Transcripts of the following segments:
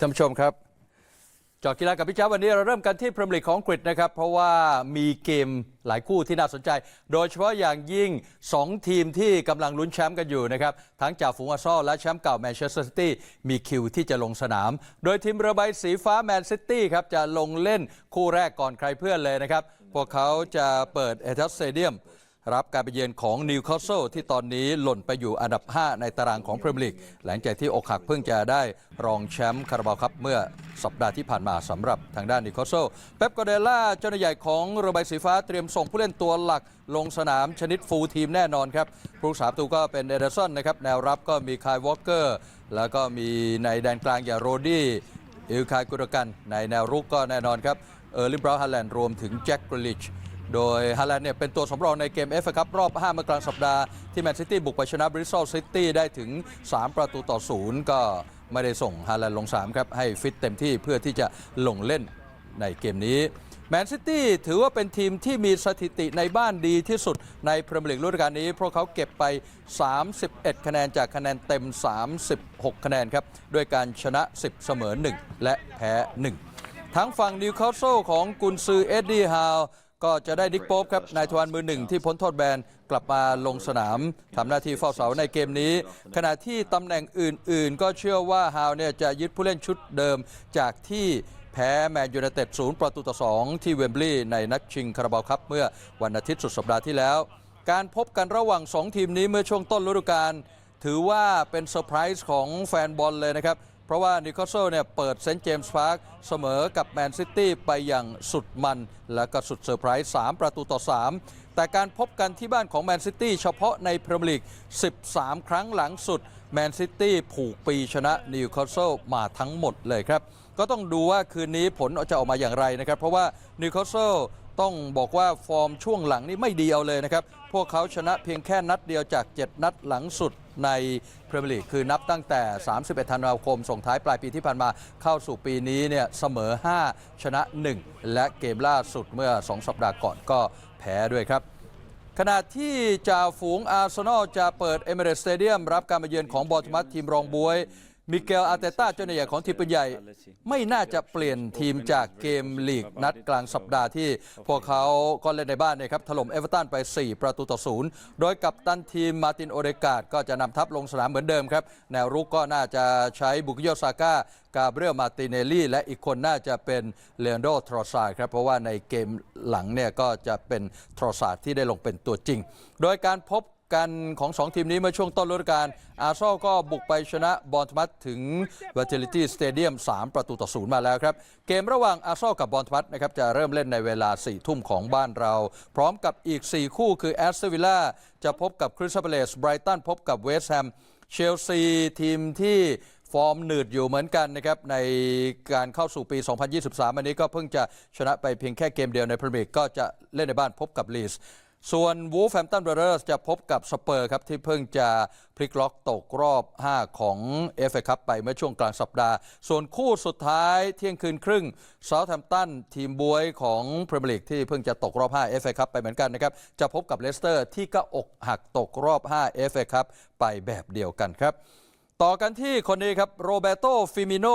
ท่านผู้ชมครับจอกีฬากับพี่จ้าวันนี้เราเริ่มกันที่พรีเมียร์ลีกของอังกฤษนะครับ เพราะว่ามีเกมหลายคู่ที่น่าสนใจ โดยเฉพาะอย่างยิ่ง 2 ทีมที่กำลังลุ้นแชมป์กันอยู่นะครับ ทั้งจากฝูงอาร์ซอลและแชมป์เก่าแมนเชสเตอร์ซิตี้มีคิวที่จะลงสนาม โดยทีมเรือใบสีฟ้าแมนซิตี้ครับจะลงเล่นคู่แรกก่อนใครเพื่อนเลยนะครับ พวกเขาจะเปิดเอทัสเตเดียม รับการไปเยือนของนิวคาสเซิลที่ตอนนี้หล่นไปอยู่อันดับ 5 ในตารางของพรีเมียร์ลีกหลังจากที่อกหักเพิ่งจะได้รองแชมป์คาราบาวครับเมื่อสัปดาห์ที่ผ่านมาสำหรับทางด้านนิวคาสเซิลเป๊ปกวาร์เดล่าเจ้าหน้าใหญ่ของเรือใบสีฟ้าเตรียมส่งผู้เล่นตัวหลักลงสนามชนิดฟูลทีมแน่นอนครับผู้รักษาประตูก็เป็นเอเดอร์สันนะครับแนวรับก็มีคายวอลเกอร์แล้วก็มีในแดนกลางอย่างโรดี้อิลคายกุรกันในแนวรุกก็แน่นอนครับเออร์ลิบราวน์ฮาแลนด์รวมถึงแจ็คกริลิช โดยฮาแลนด์เนี่ยเป็นตัวสำรองในเกมเอฟครับรอบ 5 เมื่อกลางสัปดาห์ที่แมนซิตี้บุกไปชนะบริส t อลซิตี้ได้ถึง 3 ประตูต่อศูนย์ก็ไม่ได้ส่งฮาแลนด์ลง3ครับให้ฟิตเต็มที่เพื่อที่จะลงเล่นในเกมนี้แมนซิตี้ถือว่าเป็นทีมที่มีสถิติในบ้านดีที่สุดในพรีเมียร์ลีกฤดูกาลนี้ เพราะเขาเก็บไป 31 คะแนนจากคะแนนเต็ม 36 คะแนนครับ ด้วยการชนะ 10 เสมอ 1 และแพ้ 1 ทั้งฝั่งนิวคาสเซิลของกุนซือเอ็ดดี้ฮาว ก็จะได้ดิกโป๊ปครับนายทวารมือหนึ่งที่พ้นโทษแบนกลับมาลงสนามทำหน้าที่เฝ้าเสาในเกมนี้ ขณะที่ตำแหน่งอื่น ๆ ก็เชื่อว่าฮาวเนี่ยจะยึดผู้เล่นชุดเดิมจากที่แพ้แมนยูไนเต็ดศูนย์ประตูต่อ2ที่เวมบลีย์ในนัดชิงคาราบาวครับเมื่อวันอาทิตย์สุดสัปดาห์ที่แล้ว การพบกันระหว่าง 2 ทีมนี้เมื่อช่วงต้นฤดูกาลถือว่าเป็นเซอร์ไพรส์ของแฟนบอลเลยนะครับ เพราะว่านิวคาสเซิลเนี่ยเปิดเซนต์เจมส์พาร์คเสมอกับแมนซิตี้ไปอย่างสุดมัน และก็สุดเซอร์ไพรส์3ประตูต่อ 3 แต่การพบกันที่บ้านของแมนซิตี้เฉพาะในพรีเมียร์ลีก 13 ครั้งหลังสุดแมนซิตี้ผูกปีชนะนิวคาสเซิลมาทั้งหมดเลยครับ ก็ต้องดูว่าคืนนี้ผลจะออกมาอย่างไรนะครับ เพราะว่านิวคาสเซิล ต้องบอกว่าฟอร์มช่วงหลังนี่ไม่ดีเอาเลยนะครับ พวกเขาชนะเพียงแค่นัดเดียวจาก 7 นัดหลังสุดในพรีเมียร์ลีกคือนับตั้งแต่ 31 ธันวาคม ส่งท้ายปลายปีที่ผ่านมาเข้าสู่ปีนี้เนี่ยเสมอ 5 ชนะ 1 และเกมล่าสุดเมื่อ 2 สัปดาห์ก่อนก็แพ้ด้วยครับขณะที่จ่าฝูงอาร์เซนอลจะเปิดเอเมเรสสเตเดียมรับการมาเยือนของบอลติมัสทีมรองบวย มิเกลอาเตต้าเจ้าหน้าใหญ่ของทีมปืนใหญ่ ไม่น่าจะเปลี่ยนทีมจากเกมลีกนัดกลางสัปดาห์ที่ พวกเขาก็เล่นในบ้านนยครับถล่มเอเวอร์ตันไป 4 ประตูต่อศูนย์โดยกับตันทีมมาร์ตินโอเดกาดก็จะนำทัพลงสนามเหมือนเดิมครับ แนวรุกก็น่าจะใช้บุกิโยซาก้ากาเบรียลมาติเนลลี่ และอีกคนน่าจะเป็นเลอนโดทรอซาครับ เพราะว่าในเกมหลังเนี่ยก็จะเป็นทรอซาที่ได้ลงเป็นตัวจริง โดยการพบ กันของ2ทีมนี้เมื่อช่วงต้นฤดูกาลอาร์เซนอลก็บุกไปชนะบอลทมัสถึง Vitality Stadium 3ประตูต่อศูนย์มาแล้วครับ เกมระหว่างอาร์เซนอลกับบอลทมัสนะครับจะเริ่มเล่นในเวลา 4 ทุ่มของบ้านเรา พร้อมกับอีก 4 คู่คือแอสเตวิลล่าจะพบกับคริสตัลเลสไบรตันพบกับเวสต์แฮมเชลซีทีมที่ฟอร์มหนืดอยู่เหมือนกันนะครับ ในการเข้าสู่ปี 2023 อันนี้ก็เพิ่งจะชนะไปเพียงแค่เกมเดียวในพรีเมียร์ก็จะเล่นในบ้านพบกับลีส ส่วนวูฟแฮมตันเบอร์สจะพบกับสเปอร์ครับ ที่เพิ่งจะพลิกล็อกตกรอบ 5 ของ f อ Cup ไปเมื่อช่วงกลางสัปดาห์ ส่วนคู่สุดท้ายเที่ยงคืนครึ่งเซาท์แฮมตันทีมบวยของพรีเมียร์ลีกที่เพิ่งจะตกรอบ5 FA คัพไปเหมือนกันนะครับ จะพบกับเลสเตอร์ที่ก็อกหักตกรอบ5 FA คัพไปแบบเดียวกันครับ ต่อกันที่คนนี้ครับโรเบโตฟิมิโน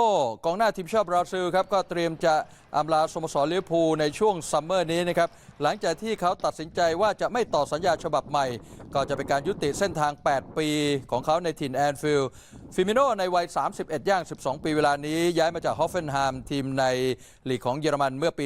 กองหน้าทีมชาติบราซิลครับก็เตรียมจะอำลาสโมสรลิเวอร์พูลในช่วงซัมเมอร์นี้นะครับหลังจากที่เขาตัดสินใจว่าจะไม่ต่อสัญญาฉบับใหม่ ก็จะเป็นการยุติเส้นทาง 8 ปีของเขาในถิ่นแอนฟิลด์ฟิมิโนในวัย 31 ย่าง 12 ปีเวลานี้ ย้ายมาจากฮอฟเฟนไฮม์ทีมในลีกของเยอรมันเมื่อปี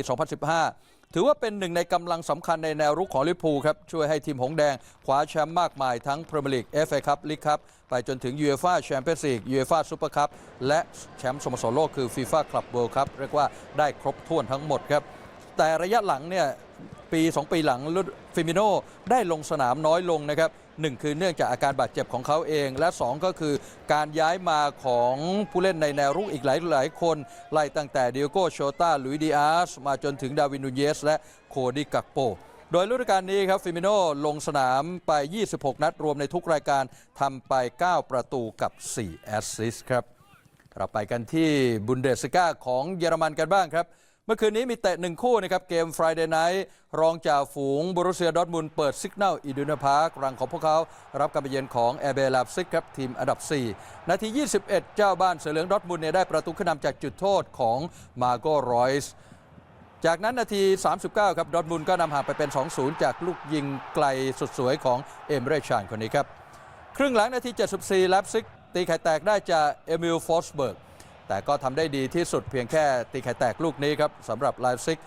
2015 ถือว่าเป็นหนึ่งในกำลังสำคัญในแนวรุกของลิเวอร์พูลครับ ช่วยให้ทีมหงแดงคว้าแชมป์มากมายทั้งพรีเมียร์ลีกเอฟเอคัพลีกคัพไปจนถึงยูเอฟ่าแชมเปี้ยนส์ลีกยูเอฟ่าซูเปอร์คัพและแชมป์สโมสรโลกคือฟีฟ่าคลับเวิลด์คัพเรียกว่าได้ครบถ้วนทั้งหมดครับ แต่ระยะหลังเนี่ยปี 2 ปีหลังฟิมิโนได้ลงสนามน้อยลงนะครับ หนึ่งคือเนื่องจากอาการบาดเจ็บของเขาเอง และ 2 ก็คือการย้ายมาของผู้เล่นในแนวรุกอีกหลายหลายๆคนไล่ตั้งแต่เดิโอโกโชตาลุยดิอาสมาจนถึงดาวินนูเยส และโคดิกักโปโดยฤดูกาลนี้ครับฟิมิโนลงสนามไป 26 นัดรวมในทุกรายการทำไป 9 ประตูกับ 4 แอสซิสต์ครับเราไปกันที่บุนเดสกาของเยอรมันกันบ้างครับ เมื่อคืนนี้มีเตะหนึ่งคู่นะครับ เกม Friday Night รองจ่าฝูงบรุเซียดอร์ทมุนเปิดซิก n นลอีดูนาพาร์ครังของพวกเขา รับการไปเยือนของแอร์เบลาบซิกครับ ทีมอันดับ 4 นาที 21 เจ้าบ้านเสือเหลืองดอทมุนเนี่ยได้ประตูขึ้นนำจากจุดโทษของมาโกรอยส์จากนั้นนาที 39 ครับ ดอทมุนก็นำห่างไปเป็น 2-0 จากลูกยิงไกลสุดสวยของเอมเรชานคนนี้ครับ ครึ่งหลังนาที 74 แลปซิกตีไข่แตกได้จากเอมิลฟอสเบิร์ก แต่ก็ทำได้ดีที่สุดเพียงแค่ตีไข่แตกลูกนี้ครับสำหรับไลฟ์ซิก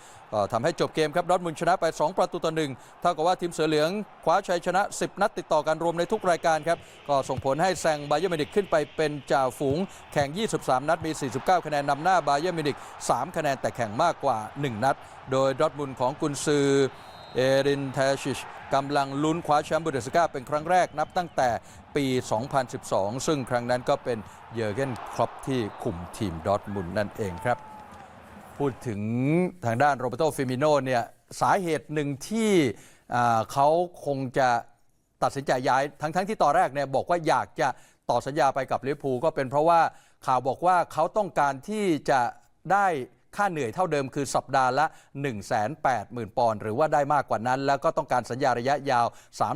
ทำให้จบเกมครับดอทมุนชนะไป 2 ประตูต่อหนึ่งเท่ากับว่าทีมเสือเหลืองคว้าชัยชนะ 10 นัดติดต่อกันรวมในทุกรายการครับ ก็ส่งผลให้แซงบาเยอร์มินิกขึ้นไปเป็นจ่าฝูง แข่ง 23 นัดมี 49 คะแนนนำหน้าบาเยอร์มินิก 3 คะแนนแต่แข่งมากกว่า 1 นัด โดยดอทมุนของกุนซือเอรินเทชิช กำลังลุ้นคว้าแชมป์บูเดสกาเป็นครั้งแรกนับตั้งแต่ปี 2012 ซึ่งครั้งนั้นก็เป็นเยอร์เกนครอปที่คุมทีมดอร์ทมุนนั่นเองครับ พูดถึงทางด้านโรเบโตฟิมิโนเนี่ยสาเหตุหนึ่งที่เขาคงจะตัดสินใจย้ายทั้งๆที่ตอนแรกเนี่ยบอกว่าอยากจะต่อสัญญาไปกับลิเวอร์พูลก็เป็นเพราะว่าข่าวบอกว่าเขาต้องการที่จะได้ ค่าเหนื่อยเท่าเดิมคือสัปดาห์ละ 1 8 0 0 0 0 ปอนด์หรือว่าได้มากกว่านั้น แล้วก็ต้องการสัญญาระยะยาว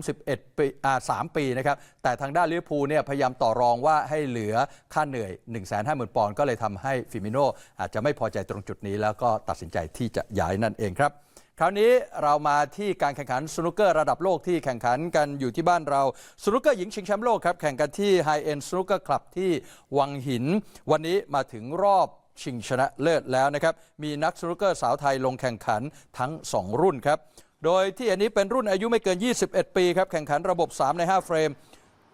31 ปีอ่า3ปีนะครับ แต่ทางด้านลิเวอร์พูลเนี่ยพยายามต่อรองว่าให้เหลือค่าเหนื่อย 1 5 0 0 0 0 ปอนด์ก็เลยทำให้ฟิมิโนอาจจะไม่พอใจตรงจุดนี้ แล้วก็ตัดสินใจที่จะย้ายนั่นเองครับคราวนี้เรามาที่การแข่งขันสนุกเกอร์ระดับโลกที่แข่งขันกันอยู่ที่บ้านเราสนุกเกอร์หญิงชิงแชมป์โลกครับ แข่งกันที่ High End Snooker Club ที่วังหิน วันนี้มาถึงรอบ ชิงชนะเลิศแล้วนะครับ มีนักสนุกเกอร์สาวไทยลงแข่งขันทั้ง 2 รุ่นครับ โดยที่อันนี้เป็นรุ่นอายุไม่เกิน 21 ปีครับ แข่งขันระบบ 3 ใน 5 เฟรม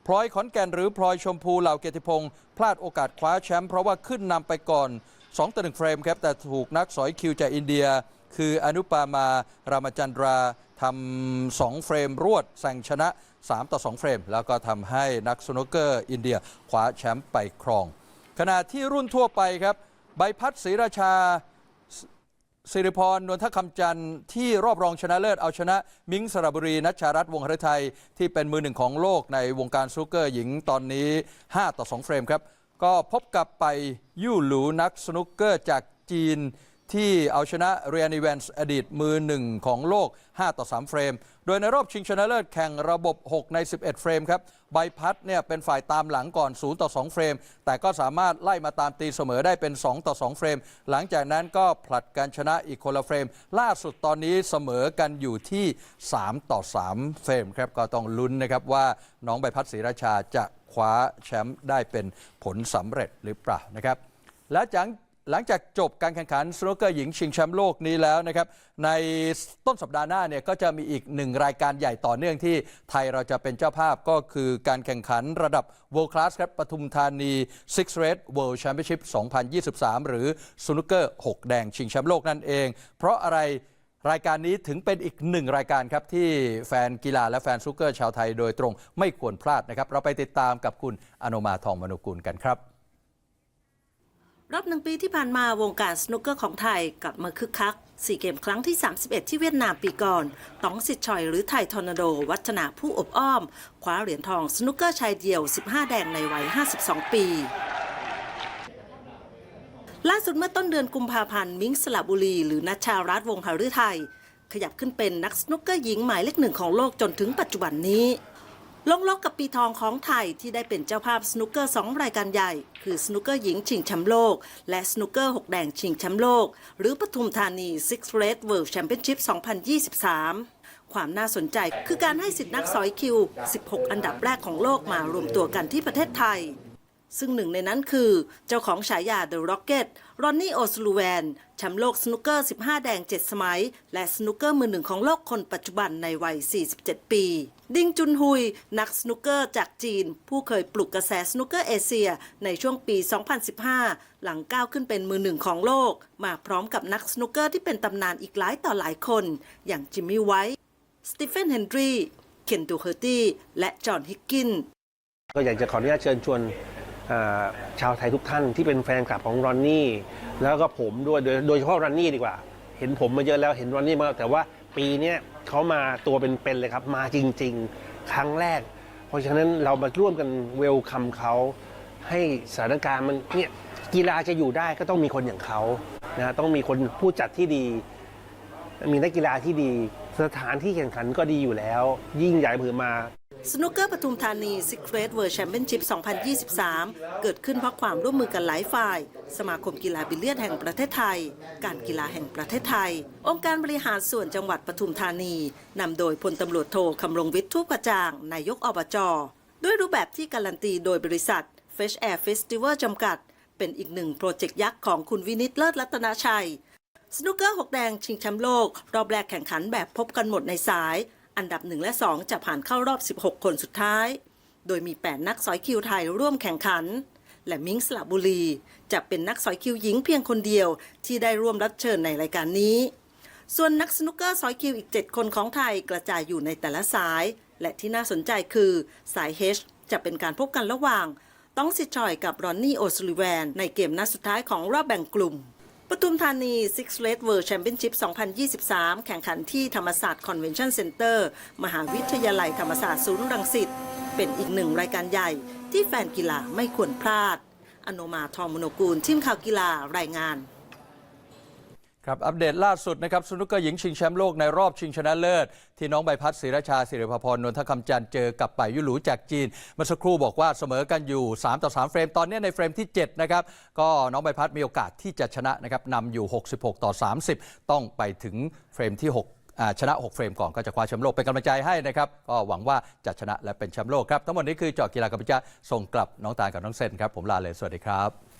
พลอยขอนแก่นหรือพลอยชมพูเหล่าเกียรติพงศ์พลาดโอกาสคว้าแชมป์เพราะว่าขึ้นนำไปก่อน2ต่อ1เฟรมครับ แต่ถูกนักสอยคิวจากอินเดีย คืออนุปามา รามจันดราทำ2เฟรมรวดแซงชนะ 3 ต่อ 2 เฟรม แล้วก็ทำให้นักสนุกเกอร์อินเดียคว้าแชมป์ไปครอง ขณะที่รุ่นทั่วไปครับ ใบพัดศรีราชาสิริพรนวลทคำจันทร์ที่รอบรองชนะเลิศเอาชนะ มิ้งสระบุรีนัชชารัตน์วงหฤทัยที่เป็นมือหนึ่งของโลกในวงการสนุกเกอร์หญิงตอนนี้ 5 ต่อ 2 เฟรมครับ ก็พบกับไปยู่หลูนักสนุกเกอร์จากจีน ที่เอาชนะเรียนิแวนส์อดีตมือหนึ่งของโลก 5 ต่อ 3 เฟรม โดยในรอบชิงชนะเลิศแข่งระบบ 6 ใน 11 เฟรมครับ ใบพัดเนี่ยเป็นฝ่ายตามหลังก่อน 0 ต่อ 2 เฟรม แต่ก็สามารถไล่มาตามตีเสมอได้เป็น 2 ต่อ 2 เฟรม หลังจากนั้นก็ผลัดกันชนะอีกคนละเฟรม ล่าสุดตอนนี้เสมอกันอยู่ที่ 3 ต่อ 3 เฟรมครับ ก็ต้องลุ้นนะครับว่าน้องใบพัดศรีราชาจะคว้าแชมป์ได้เป็นผลสำเร็จหรือเปล่านะครับและจาก หลังจากจบการแข่งขันสโนว์เกอร์หญิงชิงแชมป์โลกนี้แล้วนะครับ ในต้นสัปดาห์หน้าเนี่ยก็จะมีอีกหนึ่งรายการใหญ่ต่อเนื่องที่ไทยเราจะเป็นเจ้าภาพก็คือการแข่งขันระดับ World Class ครับปทุมธานี Six Red World Championship 2023 หรือสนุกเกอร์ 6 แดงชิงแชมป์โลกนั่นเอง เพราะอะไรรายการนี้ถึงเป็นอีกหนึ่งรายการครับ ที่แฟนกีฬาและแฟนสนุกเกอร์ชาวไทยโดยตรงไม่ควรพลาดนะครับ เราไปติดตามกับคุณอนุมาทองมนุกุลกันครับ รอบหนึ่งปีที่ผ่านมาวงการสนุกเกอร์ของไทยกลับมาคึกคัก4เกมครั้งที่ 31 ที่เวียดนามปีก่อนต้องสิทธิ์ชอยหรือไทยทอร์นาโด วัฒนาผู้อบอ้อม คว้าเหรียญทองสนุกเกอร์ชายเดี่ยว 15 แดงในวัย 52 ปี ล่าสุดเมื่อต้นเดือนกุมภาพันธ์ มิ้งสระบุรี หรือนัชชารัตวงหฤทัยขยับขึ้นเป็นนักสนุกเกอร์หญิงหมายเลขหนึ่งของโลกจนถึงปัจจุบันนี้ ลงล็อกกับปีทองของไทยที่ได้เป็นเจ้าภาพสนุกเกอร์ 2 รายการใหญ่ คือสนุกเกอร์หญิงชิงแชมป์โลก และสนุกเกอร์ 6 แดงชิงแชมป์โลก หรือปทุมธานี Six Red World Championship 2023 ความน่าสนใจคือการให้สิทธินักสอยคิว 16 อันดับแรกของโลกมารวมตัวกันที่ประเทศไทย ซึ่งหนึ่งในนั้นคือเจ้าของฉายา The Rocket รอนนี่โอสลูแวนแชมป์โลกสนุกเกอร์ 15 แดง 7 สมัย และสนุกเกอร์มือหนึ่งของโลกคนปัจจุบันในวัย 47 ปี ดิงจุนฮุย นักสนุกเกอร์จากจีน ผู้เคยปลุกกระแสสนุกเกอร์เอเชีย ในช่วงปี 2015 หลังก้าวขึ้นเป็นมือหนึ่งของโลก มาพร้อมกับนักสนุกเกอร์ที่เป็นตำนานอีกหลายต่อหลายคน อย่างจิมมี่ไวท์สตีเฟนเฮนรีเคนดูเฮอร์ตี้และจอห์นฮิกกินก็อยากจะขออนุญาตเชิญชวน ชาวไทยทุกท่านที่เป็นแฟนคลับของรอนนี่ แล้วก็ผมด้วยโดยเฉพาะรอนนี่ดีกว่า เห็นผมมาเยอะแล้วเห็นรอนนี่มาแต่ว่าปีนี้เขามาตัวเป็นๆเลยครับ มาจริง ๆ ครั้งแรก เพราะฉะนั้นเรามาร่วมกันเวลคัมเขาให้สถานการณ์มันเนี่ยกีฬาจะอยู่ได้ก็ต้องมีคนอย่างเขานะต้องมีคนผู้จัดที่ดี มีนักกีฬาที่ดี สถานที่แข่งขันก็ดีอยู่แล้ว ยิ่งใหญ่ผือมา สนุกเกอร์ปทุมธานี Secret World Championship 2023 เกิดขึ้นเพราะความร่วมมือกันหลายฝ่าย สมาคมกีฬาบิลเลียดแห่งประเทศไทย การกีฬาแห่งประเทศไทย องค์การบริหารส่วนจังหวัดปทุมธานี นำโดยพลตำรวจโทคำรงวิทย์ทุกกระจ่าง นายกอบจ ด้วยรูปแบบที่การันตีโดยบริษัท Fresh Air Festival จำกัด เป็นอีกหนึ่งโปรเจกต์ยักษ์ของคุณวินิตเลิศรัตนาชัย สนุกเกอร์หกแดงชิงแชมป์โลก รอบแรกแข่งขันแบบพบกันหมดในสาย อันดับ 1 และ 2 จะผ่านเข้ารอบ 16 คนสุดท้าย โดยมี 8 นักสอยคิวไทยร่วมแข่งขัน และมิงสระบุรี จะเป็นนักสอยคิวหญิงเพียงคนเดียวที่ได้ร่วมรับเชิญในรายการนี้ ส่วนนักสนุกเกอร์สอยคิวอีก 7 คนของไทยกระจายอยู่ในแต่ละสาย และที่น่าสนใจคือสาย H จะเป็นการพบกันระหว่าง ต้องสิชอยกับรอนนี่โอซลิแวนในเกมนัดสุดท้ายของรอบแบ่งกลุ่ม ปทุมธานี Six Red World Championship 2023 แข่งขันที่ธรรมศาสตร์ Convention Center มหาวิทยาลัยธรรมศาสตร์ศูนย์รังสิต เป็นอีกหนึ่งรายการใหญ่ที่แฟนกีฬาไม่ควรพลาดอโนมาทองมโนกูลทีมข่าวกีฬารายงาน ครับ อัปเดตล่าสุดนะครับสนุกเกอร์หญิงชิงแชมป์โลกในรอบชิงชนะเลิศ ที่น้องใบพัดศิรชาศิริภพรนนทคำจันทร์เจอกับป่ายยุหลูจากจีนเมื่อสักครู่บอกว่าเสมอกันอยู่ 3 ต่อ 3 เฟรม ตอนนี้ในเฟรมที่ 7 นะครับ ก็น้องใบพัดมีโอกาสที่จะชนะนะครับนำอยู่ 66 ต่อ 30 ต้องไปถึงเฟรมที่ 6ชนะ 6 เฟรมก่อนก็จะคว้าแชมป์โลกเป็นกำลังใจให้นะครับ ก็หวังว่าจะชนะและเป็นแชมป์โลกครับ ทั้งหมดนี้คือจาะกีฬากับพิจาส่งกลับน้องตาลกับน้องเซนครับ ผมลาเลย สวัสดีครับ